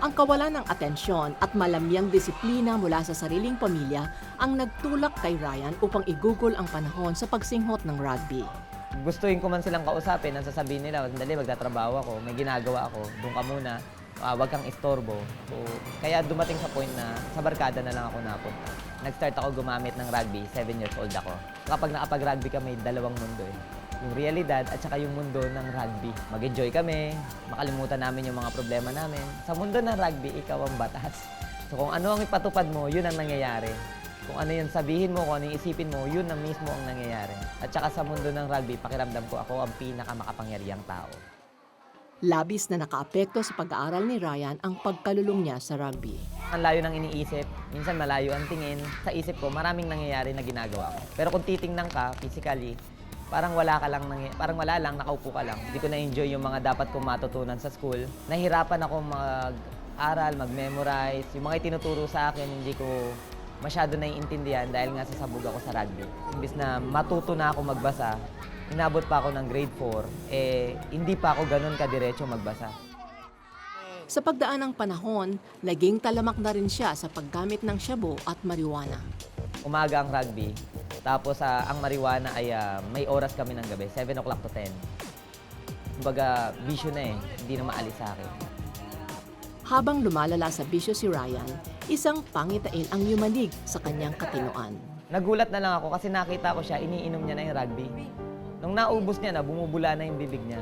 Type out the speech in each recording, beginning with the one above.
Ang kawalan ng atensyon at malamyang disiplina mula sa sariling pamilya ang nagtulak kay Ryan upang igugol ang panahon sa pagsinghot ng rugby. gustuin ko man silang kausapin, ang sasabihin nila, dali, magtatrabaho ako, may ginagawa ako, doon ka muna, ah, wag kang istorbo. So, kaya dumating sa point na sa barkada na lang ako napunta. Nag-start ako gumamit ng rugby, 7 years old ako. Kapag nakapag-rugby ka, may dalawang mundo eh. Yung realidad at saka yung mundo ng rugby. Mag-enjoy kami, makalimutan namin yung mga problema namin. Sa mundo ng rugby, ikaw ang batas. So kung ano ang ipatupad mo, yun ang nangyayari. Kung ano yung sabihin mo, kung ano yung isipin mo, yun ang mismo ang nangyayari. At saka sa mundo ng rugby, pakiramdam ko ako ang pinakamakapangyarihang tao. Labis na nakaapekto sa pag-aaral ni Ryan ang pagkalulong niya sa rugby. Ang layo ng iniisip, minsan malayo ang tingin. Sa isip ko, maraming nangyayari na ginagawa ko. Pero kung titingnan ka, physically, parang wala ka lang, nangy- parang wala lang, nakaupo ka lang. Hindi ko na-enjoy yung mga dapat kong matutunan sa school. Nahirapan ako mag-aral, mag-memorize. Yung mga itinuturo sa akin, hindi ko masyado naiintindihan dahil nga sasabog ako sa rugby. Imbis na matuto na ako magbasa, inabot pa ako ng grade 4, eh, hindi pa ako ganun kadiretso magbasa. Sa pagdaan ng panahon, naging talamak na rin siya sa paggamit ng shabu at marijuana. umaga ang rugby. Tapos ah, ang marijuana ay ah, may oras kami ng gabi, 7 o'clock to 10. Kumbaga, bisyo na eh. Hindi na maalis sa akin. Habang lumalala sa bisyo si Ryan, isang pangitain ang yumanig sa kanyang katinoan. Nagulat na lang ako kasi nakita ko siya, iniinom niya na yung rugby. Nung naubos niya na, bumubula na yung bibig niya.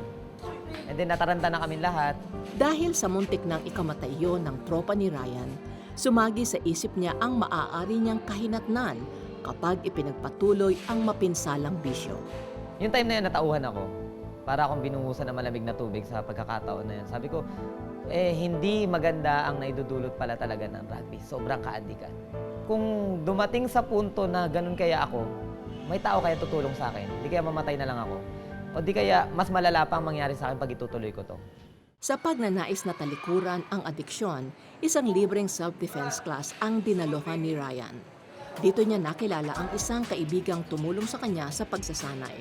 And then nataranta na kami lahat. Dahil sa muntik ng ikamatay yon ng tropa ni Ryan, sumagi sa isip niya ang maaari niyang kahinatnan kapag ipinagpatuloy ang mapinsalang bisyo. Yung time na yun, natauhan ako. Para akong binuhusan ng malamig na tubig sa pagkakataon na yun. Sabi ko, eh, hindi maganda ang naidudulot pala talaga ng rugby. Sobrang kaadikan. Kung dumating sa punto na ganun kaya ako, may tao kaya tutulong sa akin. Di kaya mamatay na lang ako. O di kaya mas malala pa ang mangyari sa akin pag itutuloy ko to. Sa pagnanais na talikuran ang adiksyon, isang libreng self-defense class ang dinaluhan ni Ryan. Dito niya nakilala ang isang kaibigang tumulong sa kanya sa pagsasanay.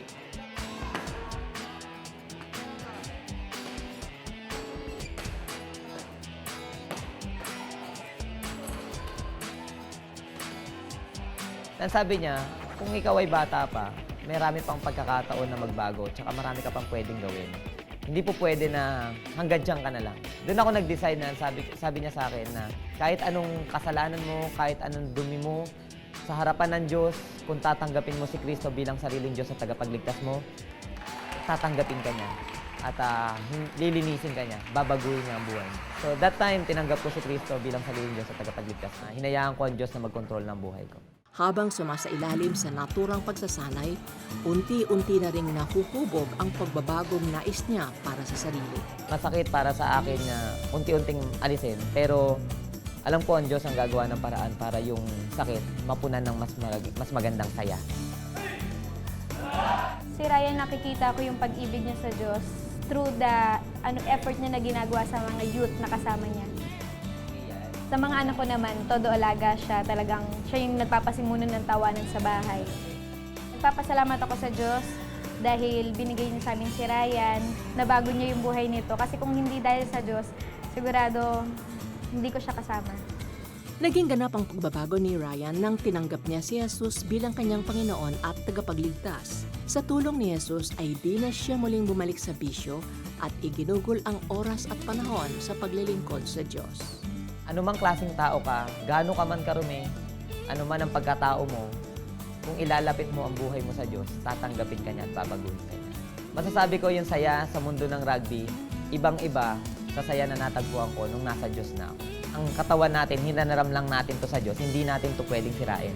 Then sabi niya, kung ikaw ay bata pa, marami pang pagkakataon na magbago, tsaka marami ka pang pwedeng gawin. Hindi po pwede na hanggang dyan ka na lang. Doon ako nag-decide na sabi, sabi niya sa akin na kahit anong kasalanan mo, kahit anong dumi mo, sa harapan ng Diyos, kung tatanggapin mo si Kristo bilang sariling Diyos at tagapagligtas mo, tatanggapin ka niya. At hin- lilinisin ka niya, babaguhin niya ang buhay mo. So that time, tinanggap ko si Kristo bilang sariling Diyos at tagapagligtas na. Hinayaan ko ang Diyos na mag-control ng buhay ko. Habang sumasailalim sa naturang pagsasanay, unti-unti na ring nahuhubog ang pagbabagong nais niya para sa sarili. masakit para sa akin na unti-unting alisin. Pero alam ko ang Diyos ang gagawa ng paraan para yung sakit mapunan ng mas, mag- mas magandang saya. Si Ryan nakikita ko yung pag-ibig niya sa Diyos through the ano effort niya na ginagawa sa mga youth na kasama niya. Sa mga anak ko naman, todo alaga siya. Talagang siya yung nagpapasimuno ng tawanan sa bahay. Nagpapasalamat ako sa Diyos dahil binigay niya sa amin si Ryan, nabago niya yung buhay nito. Kasi kung hindi dahil sa Diyos, sigurado hindi ko siya kasama. Naging ganap ang pagbabago ni Ryan nang tinanggap niya si Jesus bilang kanyang Panginoon at tagapagligtas. Sa tulong ni Jesus ay di na siya muling bumalik sa bisyo at iginugol ang oras at panahon sa paglilingkod sa Diyos. Ano mang klaseng tao ka, gaano ka man karumi, ano man ang pagkatao mo, kung ilalapit mo ang buhay mo sa Diyos, tatanggapin ka niya at babaguhin ka niya. Masasabi ko yung saya sa mundo ng rugby, ibang-iba sa saya na natagpuan ko nung nasa Diyos na ako. Ang katawan natin, hinanaram lang natin to sa Diyos, hindi natin to pwedeng sirain.